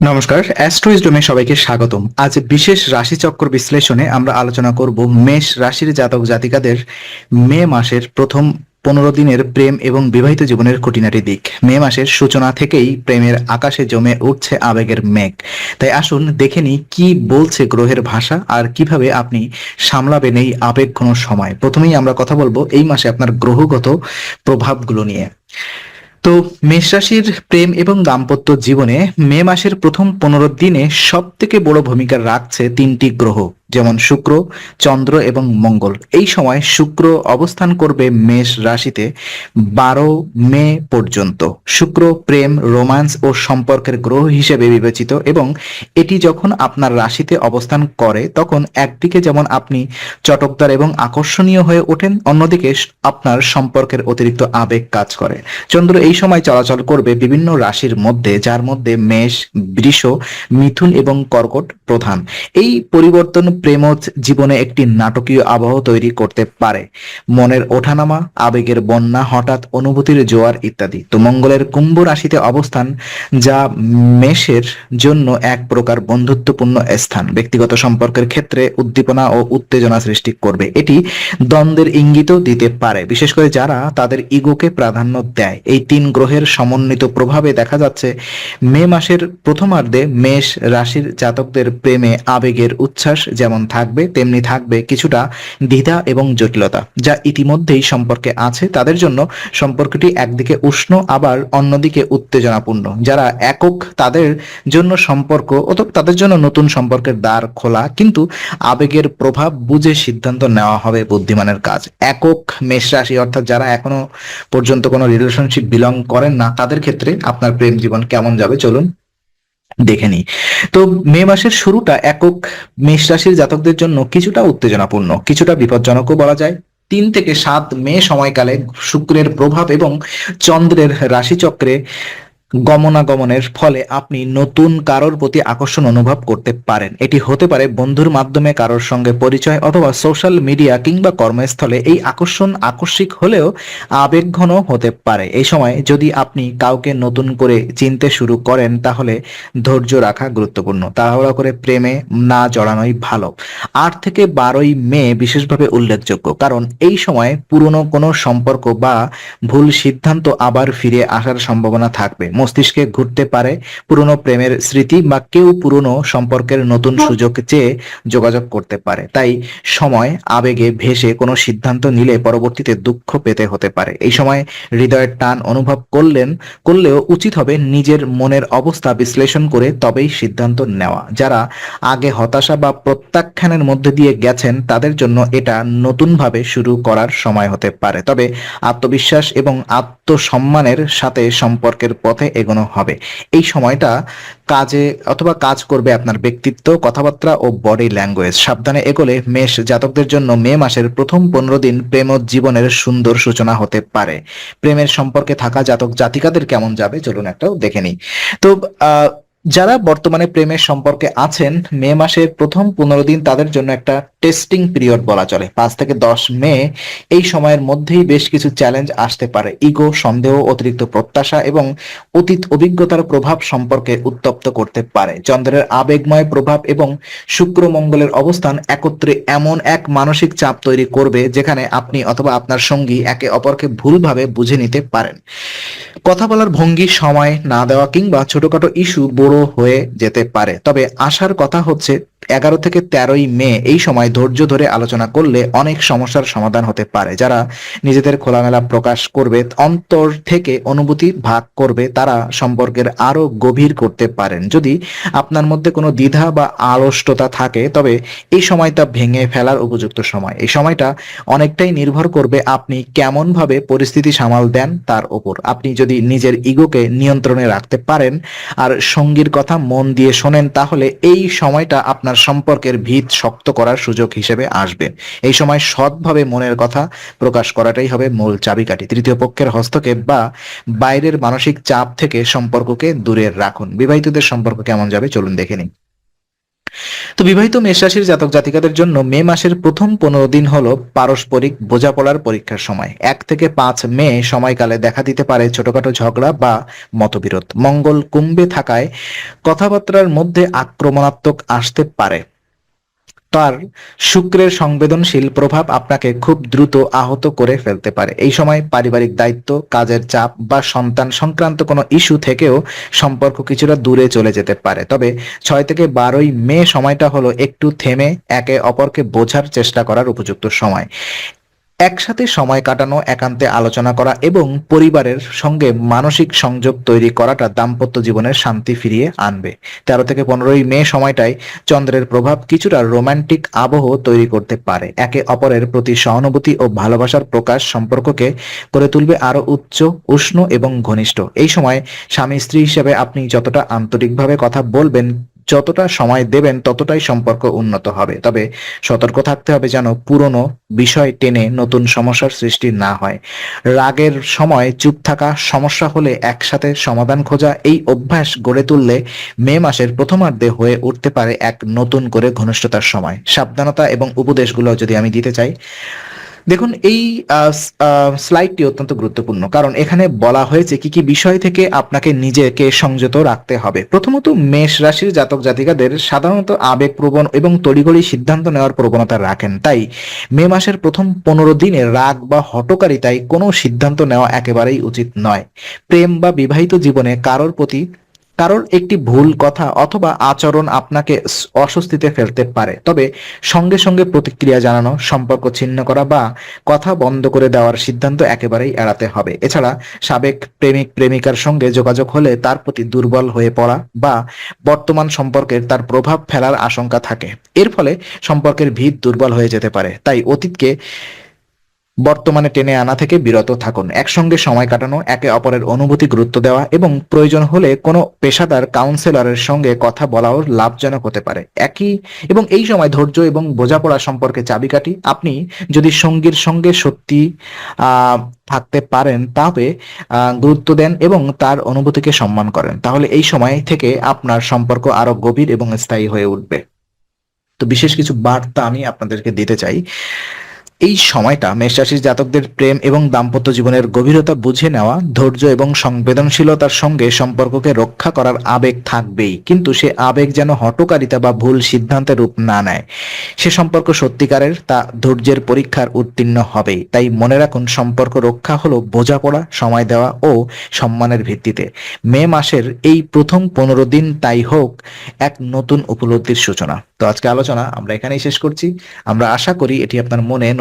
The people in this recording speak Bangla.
নমস্কার অ্যাস্ট্রোইজডমে সবাইকে স্বাগতম। আজ বিশেষ রাশিচক্র বিশ্লেষণে আমরা আলোচনা করব মেষ রাশির জাতক জাতিকাদের মে মাসের প্রথম পনেরো দিনের প্রেম এবং বিবাহিত জীবনের খুঁটিনাটি দিক। মে মাসের সূচনা থেকেই প্রেমের আকাশে জমে উঠছে আবেগের মেঘ। তাই আসুন দেখে নিই কি বলছে গ্রহের ভাষা আর কীভাবে আপনি সামলাবেন এই আবেগ কোনো সময়। প্রথমেই আমরা কথা বলব এই মাসে আপনার গ্রহগত প্রভাবগুলো নিয়ে। তো মেষ রাশির প্রেম এবং দাম্পত্য জীবনে মে মাসের প্রথম পনেরো দিনে সব থেকে বড় ভূমিকা রাখছে তিনটি গ্রহ। যেমন শুক্র, চন্দ্র এবং মঙ্গল। এই সময় শুক্র অবস্থান করবে মেষ রাশিতে বারো মে পর্যন্ত। শুক্র প্রেম রোমান্স ও সম্পর্কের গ্রহ হিসেবে বিবেচিত এবং এটি যখন আপনার রাশিতে অবস্থান করে, তখন একদিকে যেমন আপনি চটকদার এবং আকর্ষণীয় হয়ে ওঠেন, অন্যদিকে আপনার সম্পর্কের অতিরিক্ত আবেগ কাজ করে। চন্দ্র এই সময় চলাচল করবে বিভিন্ন রাশির মধ্যে, যার মধ্যে মেষ, বৃষ, মিথুন এবং কর্কট প্রধান। এই পরিবর্তন প্রেম জীবনে একটি নাটকীয় আবহ তৈরি করতে পারে। মনের ওঠানামা, আবেগের বন্যা, হঠাৎ অনুভূতির জোয়ার ইত্যাদি। তো মঙ্গলের কুম্ভ রাশিতে অবস্থান, যা মেষের জন্য এক প্রকার বন্ধুত্বপূর্ণ স্থান। ব্যক্তিগত সম্পর্কের ক্ষেত্রে উদ্দীপনা ও উত্তেজনা সৃষ্টি করবে। এটি দ্বন্দ্বের ইঙ্গিতও দিতে পারে, বিশেষ করে যারা তাদের ইগোকে প্রাধান্য দেয়। এই তিন গ্রহের সমন্বিত প্রভাবে দেখা যাচ্ছে, মে মাসের প্রথমার্ধে মেষ রাশির জাতকদের প্রেমে আবেগের উচ্ছ্বাস, যেমন থাকবে, তেমনি থাকবে কিছুটা দ্বিধা এবং জটিলতা, যা ইতিমধ্যেই সম্পর্কে আছে। তাদের জন্য সম্পর্কটি একদিকে উষ্ণ, আবার অন্যদিকে উত্তেজনাপূর্ণ। যারা একক, তাদের জন্য সম্পর্ক তাদের জন্য নতুন সম্পর্কের দ্বার খোলা, কিন্তু আবেগের প্রভাব বুঝে সিদ্ধান্ত নেওয়া হবে বুদ্ধিমানের কাজ। একক মেষ রাশি, অর্থাৎ যারা এখনও পর্যন্ত কোনো রিলেশনশিপ বিলং করেন না, তাদের ক্ষেত্রে আপনার প্রেম জীবন কেমন যাবে? চলুন দেখে নিই। তো মে মাসের শুরুটা একক মেষ রাশির জাতকদের জন্য কিছুটা উত্তেজনাপূর্ণ, কিছুটা বিপজ্জনকও বলা যায়। তিন থেকে সাত মে সময়কালে শুক্রের প্রভাব এবং চন্দ্রের রাশিচক্রে গমনাগমনের ফলে আপনি নতুন কারোর প্রতি আকর্ষণ অনুভব করতে পারেন। এটি হতে পারে বন্ধুর মাধ্যমে কারোর সঙ্গে পরিচয় অথবা সোশ্যাল মিডিয়া কিংবা কর্মস্থলে। এই আকর্ষণ আকস্মিক হলেও আবেগঘন হতে পারে। এই সময় যদি আপনি কাউকে নতুন করে চিনতে শুরু করেন, তাহলে ধৈর্য রাখা গুরুত্বপূর্ণ। তাড়াহুড়া করে প্রেমে না জড়ানোই ভালো। আট থেকে বারোই মে বিশেষভাবে উল্লেখযোগ্য, কারণ এই সময় পুরনো কোনো সম্পর্ক বা ভুল সিদ্ধান্ত আবার ফিরে আসার সম্ভাবনা থাকবে। মস্তিষ্কে ঘুরতে পারে পুরনো প্রেমের স্মৃতি বা কেউ পুরনো সম্পর্কের নতুন সুযোগ চেয়ে যোগাযোগ করতে পারে। তাই সময় আবেগে ভেসে কোনো সিদ্ধান্ত নিলে পরবর্তীতে দুঃখ পেতে হতে পারে। এই সময় হৃদয়ের টান অনুভব করলেন করলেও উচিত হবে নিজের মনের অবস্থা বিশ্লেষণ করে তবেই সিদ্ধান্ত নেওয়া। যারা আগে হতাশা বা প্রত্যাখ্যানের মধ্যে দিয়ে গেছেন তাদের জন্য এটা নতুনভাবে শুরু করার সময় হতে পারে। তবে আত্মবিশ্বাস এবং আত্মসম্মানের সাথে সম্পর্কের পথে এগোনো হবে। এই সময়টা কাজে অথবা কাজ করবে আপনার ব্যক্তিত্ব, কথাবার্তা ও বডি ল্যাঙ্গুয়েজ সাবধানে এগোলে মেষ জাতকদের জন্য মে মাসের প্রথম পনেরো দিন প্রেম জীবনের সুন্দর সূচনা হতে পারে। প্রেমের সম্পর্কে থাকা জাতক জাতিকাদের কেমন যাবে চলুন একটাও দেখে নিই। তো, আহ, যারা বর্তমানে প্রেমের সম্পর্কে আছেন, মে মাসের প্রথম পনেরো দিন তাদের জন্য একটা টেস্টিং পিরিয়ড বলা চলে। পাঁচ থেকে দশ মে এই সময়ের মধ্যেই বেশ কিছু চ্যালেঞ্জ আসতে পারে। ইগো সন্দেহ, অতিরিক্ত প্রত্যাশা এবং অতীত অভিজ্ঞতার প্রভাব সম্পর্কে উত্তপ্ত করতে পারে। চন্দ্রের আবেগময় প্রভাব এবং শুক্র মঙ্গলের অবস্থান একত্রে এমন এক মানসিক চাপ তৈরি করবে যেখানে আপনি অথবা আপনার সঙ্গী একে অপরকে ভুলভাবে বুঝে নিতে পারেন। কথা বলার ভঙ্গি, সময় না দেওয়া কিংবা ছোটখাটো ইস্যু বড় হয়ে যেতে পারে। তবে আশার কথা হচ্ছে, এগারো থেকে তেরোই মে এই সময় ধৈর্য ধরে আলোচনা করলে অনেক সমস্যার সমাধান হতে পারে। যারা নিজেদের খোলামেলা প্রকাশ করবে, অন্তর থেকে অনুভূতি ভাগ করবে, তারা সম্পর্কের আরও গভীর করতে পারেন। যদি আপনার মধ্যে কোনো দ্বিধা বা আড়ষ্টতা থাকে, তবে এই সময়টা ভেঙে ফেলার উপযুক্ত সময়। এই সময়টা অনেকটাই নির্ভর করবে আপনি কেমন ভাবে পরিস্থিতি সামাল দেন তার উপর আপনি যদি নিজের ইগোকে নিয়ন্ত্রণে রাখতে পারেন আর সঙ্গীর কথা মন দিয়ে শোনেন, তাহলে এই সময়টা আপনার সম্পর্কের ভিত শক্ত করার সুযোগ হিসেবে আসবে। এই সময় সৎভাবে মনের কথা প্রকাশ করাটাই হবে মূল চাবিকাঠি। তৃতীয় পক্ষের হস্তক্ষেপ বা বাইরের মানসিক চাপ থেকে সম্পর্ককে দূরে রাখুন। বিবাহিতদের সম্পর্ক কেমন যাবে চলুন দেখে নিন তো বিবাহিত মেষ রাশির জাতক জাতিকাদের জন্য মে মাসের প্রথম পনেরো দিন হলো পারস্পরিক বোঝাপড়ার পরীক্ষার সময়। এক থেকে পাঁচ মে সময়কালে দেখা দিতে পারে ছোটখাটো ঝগড়া বা মতবিরোধ। মঙ্গল কুম্ভে থাকায় কথাবার্তার মধ্যে আক্রমণাত্মক আসতে পারে। তার শুক্রের সংবেদনশীল প্রভাব আপনাকে খুব দ্রুত আহত করে ফেলতে পারে। এই সময় পারিবারিক দায়িত্ব, কাজের চাপ বা সন্তান সংক্রান্ত কোনো ইস্যু থেকেও সম্পর্ক কিছুটা দূরে চলে যেতে পারে। তবে ছয় থেকে বারোই মে সময়টা হলো একটু থেমে একে অপরকে বোঝার চেষ্টা করার উপযুক্ত সময়। একসাথে সময় কাটানো, একান্তে আলোচনা করা এবং পরিবারের সঙ্গে মানসিক সংযোগ তৈরি করাটা দাম্পত্য জীবনের শান্তি ফিরিয়ে আনবে। তেরো থেকে পনেরোই মে সময়টায় চন্দ্রের প্রভাব কিছুটা রোমান্টিক আবহ তৈরি করতে পারে। একে অপরের প্রতি সহানুভূতি ও ভালোবাসার প্রকাশ সম্পর্ককে করে তুলবে আরও উচ্চ, উষ্ণ এবং ঘনিষ্ঠ। এই সময় স্বামী স্ত্রী হিসেবে আপনি যতটা আন্তরিকভাবে কথা বলবেন যতটা সময় দেবেন, ততটাই সম্পর্ক উন্নত হবে। তবে সতর্ক থাকতে হবে যেন পুরনো বিষয় টেনে নতুন সমস্যার সৃষ্টি না হয়। রাগের সময় চুপ থাকা, সমস্যা হলে একসাথে সমাধান খোঁজা, এই অভ্যাস গড়ে তুললে মে মাসের প্রথমার্ধে হয়ে উঠতে পারে এক নতুন করে ঘনিষ্ঠতার সময়। সাবধানতা এবং উপদেশগুলো যদি আমি দিতে চাই দেখুন, এই স্লাইডটি অত্যন্ত গুরুত্বপূর্ণ, কারণ এখানে বলা হয়েছে কি কি বিষয় থেকে আপনাকে নিজেকে সংযত রাখতে হবে। প্রথমত, মেষ রাশির জাতক জাতিকাদের সাধারণত আবেগপ্রবণ এবং তড়িঘড়ি সিদ্ধান্ত নেওয়ার প্রবণতা রাখেন। তাই, মে মাসের প্রথম পনেরো দিনে রাগ বা হটকারিতায় কোনো সিদ্ধান্ত নেওয়া একেবারেই উচিত নয়। প্রেম বা বিবাহিত জীবনে কারোর প্রতি কারোর একটি ভুল কথা অথবা আচরণ আপনাকে অস্বস্তিতে ফেলতে পারে। তবে সঙ্গে সঙ্গে প্রতিক্রিয়া জানানো, সম্পর্ক ছিন্ন করা বা কথা বন্ধ করে দেওয়ার সিদ্ধান্ত একেবারেই এড়াতে হবে। এছাড়া সাবেক প্রেমিক, প্রেমিকার সঙ্গে যোগাযোগ হলে তার প্রতি দুর্বল হয়ে পড়া বা বর্তমান সম্পর্কের তার প্রভাব ফেলার আশঙ্কা থাকে। এর ফলে সম্পর্কের ভিত দুর্বল হয়ে যেতে পারে। তাই অতীতকে বর্তমানে টেনে আনা থেকে বিরত থাকুন। একসঙ্গে সময় কাটানো, একে অপরের অনুভূতি গুরুত্ব দেওয়া এবং প্রয়োজন হলে কোনো পেশাদার কাউন্সিলরের সঙ্গে কথা বলাও লাভজনক হতে পারে। একই এবং এই সময় ধৈর্য এবং বোঝাপড়া সম্পর্কে চাবিকাঠি। আপনি যদি সঙ্গীর সঙ্গে সত্যি থাকতে পারেন, তবে গুরুত্ব দেন এবং তার অনুভূতিকে সম্মান করেন। তাহলে এই সময় থেকে আপনার সম্পর্ক আরও গভীর এবং স্থায়ী হয়ে উঠবে। তো বিশেষ কিছু বার্তা আমি আপনাদেরকে দিতে চাই। এই সময়টা মেষ রাশির জাতকদের প্রেম এবং দাম্পত্য জীবনের গভীরতা বুঝে নেওয়া, ধৈর্য এবং সংবেদনশীলতার সঙ্গে সম্পর্ককে রক্ষা করার আবেগ থাকবেই। কিন্তু সে আবেগ যেন হটকারিতা বা ভুল সিদ্ধান্তের রূপ না নেয়। সে সম্পর্ক সত্যিকারের, তা ধৈর্যের পরীক্ষার উত্তীর্ণ হবেই। তাই মনে রাখুন, সম্পর্ক রক্ষা হলো বোঝাপড়া, সময় দেওয়া ও সম্মানের ভিত্তিতে। মে মাসের এই প্রথম পনেরো দিন তাই হোক এক নতুন উপলব্ধির সূচনা। তো আজকে আলোচনা আমরা এখানেই শেষ করছি। আমরা আশা করি এটি আপনার মনে